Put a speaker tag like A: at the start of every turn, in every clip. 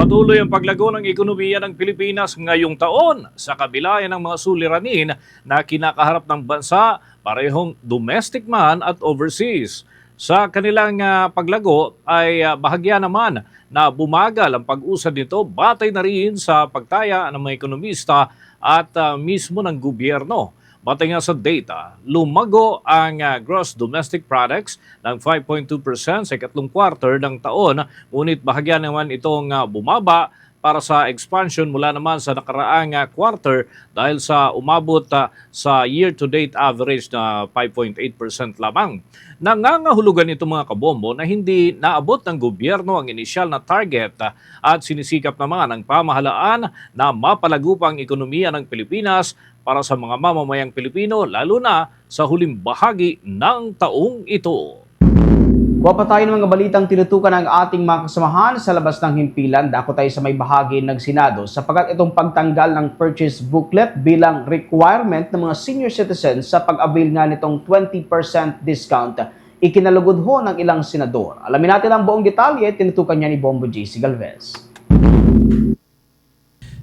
A: Patuloy ang paglago ng ekonomiya ng Pilipinas ngayong taon sa kabila ng mga suliranin na kinakaharap ng bansa parehong domestic man at overseas. Sa kanilang ah, paglago ay ah, bahagya naman na bumagal ang pag-usad nito batay na rin sa pagtaya ng mga ekonomista at ah, mismo ng gobyerno. Batay sa data, lumago ang ah, gross domestic products ng 5.2% sa ikatlong quarter ng taon, ngunit bahagya naman itong ah, bumaba para sa expansion mula naman sa nakaraang ah, quarter dahil sa umabot ah, sa year-to-date average na 5.8% lamang. Nangangahulugan ito mga kabombo na hindi naabot ng gobyerno ang inisyal na target ah, at sinisikap naman ng pamahalaan na mapalago pa ekonomiya ng Pilipinas para sa mga mamamayang Pilipino lalo na sa huling bahagi ng taong ito.
B: Kuha pa tayo ng mga balitang tinutukan ng ating mga kasamahan sa labas ng himpilan. Dako tayo sa may bahagi ng Senado sapagkat itong pagtanggal ng purchase booklet bilang requirement ng mga senior citizens sa pag-avail nga nitong 20% discount ikinalugod ho ng ilang senador. Alamin natin ang buong detalye, tinutukan niya ni Bombo JC Galvez.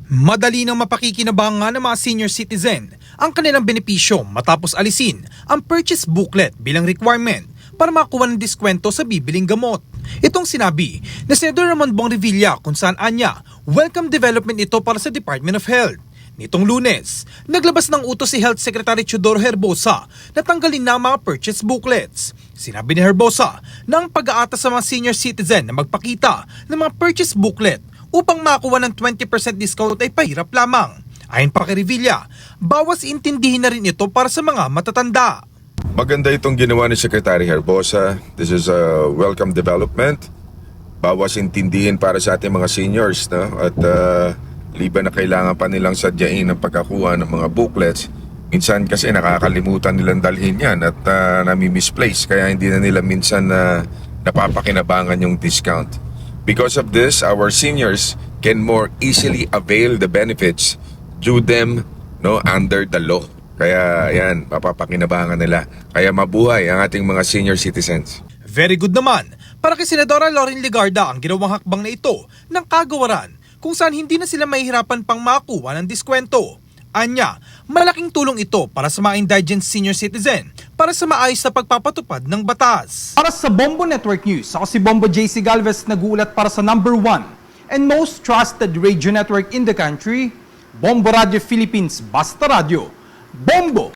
C: Madali nang mapakikinabangan ng mga senior citizen ang kanilang benepisyo matapos alisin ang purchase booklet bilang requirement para makuha ng diskwento sa bibiling gamot. Itong sinabi ni Senador Ramon Bong Revilla kung saan anya welcome development ito para sa Department of Health. Nitong lunes, naglabas ng utos si Health Secretary Chodoro Herbosa na tanggalin na mga purchase booklets. Sinabi ni Herbosa na ang pag-aata sa mga senior citizen na magpakita ng mga purchase booklet upang makuha ng 20% discount ay pahirap lamang. Ayon pa kay Revilla, bawas intindihin na rin ito para sa mga matatanda.
D: Maganda itong ginawa ni Secretary Herbosa. This is a welcome development. Bawas intindihin para sa ating mga seniors. No? At uh, liban na kailangan pa nilang sadyain ang pagkakuha ng mga booklets. Minsan kasi nakakalimutan nilang dalhin yan at uh, nami-misplace. Kaya hindi na nila minsan na napapakinabangan yung discount. Because of this, our seniors can more easily avail the benefits due them no, under the law. Kaya yan, mapapakinabangan nila. Kaya mabuhay ang ating mga senior citizens.
C: Very good naman para kay Senadora Lauren Ligarda ang ginawang hakbang na ito ng kagawaran kung saan hindi na sila mahihirapan pang makuha ng diskwento. Anya, malaking tulong ito para sa mga indigent senior citizen para sa maayos na pagpapatupad ng batas.
E: Para sa Bombo Network News, ako si Bombo JC Galvez nagulat para sa number one and most trusted radio network in the country, Bombo Radio Philippines Basta Radio. Bombo!